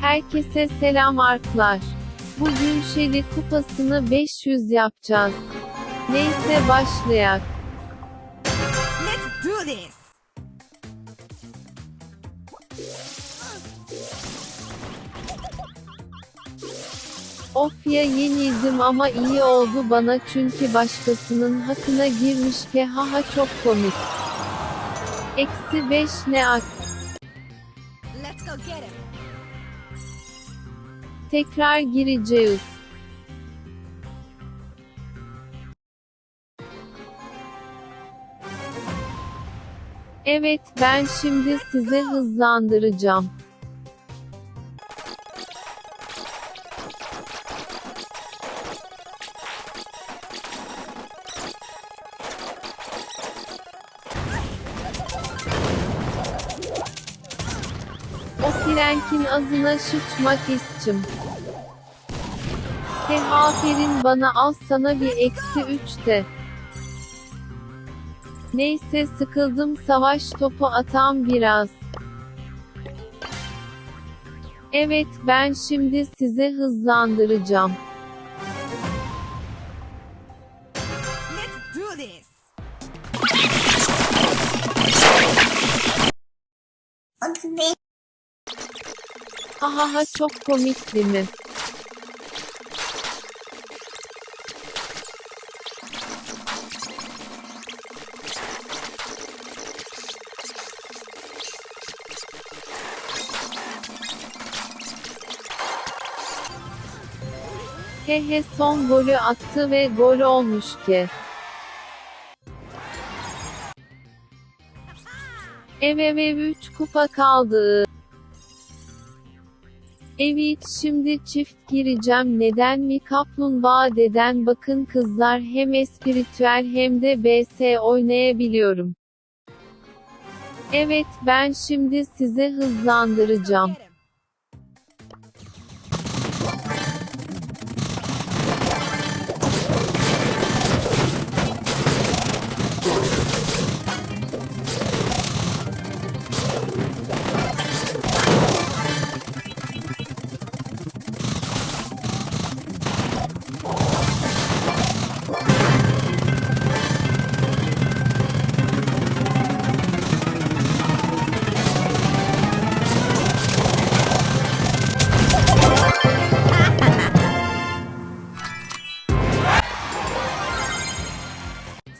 Herkese selam arklar. Bugün Shelly kupasını 500 yapacağız. Neyse başlayak. Let's do this! Of ya yenildim ama iyi oldu bana çünkü başkasının hakkına girmiş ki haha çok komik. Eksi 5 ne ak. Let's go get him! Tekrar gireceğiz. Evet, ben şimdi size hızlandıracağım. O Frank'in ağzına sıçmak istim. He aferin bana al sana bir eksi üç de. Neyse sıkıldım savaş topu atan biraz. Evet ben şimdi size hızlandıracağım. Let's do this! Hahaha çok komik değil mi? Hehe son golü attı ve gol olmuş ki. Ev ev 3 kupa kaldı. Evet şimdi çift gireceğim neden mi kaplumbağa deden bakın kızlar hem espiritüel hem de BS oynayabiliyorum. Evet ben şimdi size hızlandıracağım.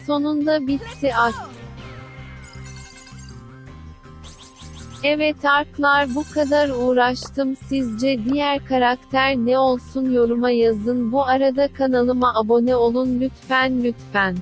Sonunda bitti ark. Evet arklar bu kadar uğraştım sizce diğer karakter ne olsun yoruma yazın bu arada kanalıma abone olun lütfen lütfen.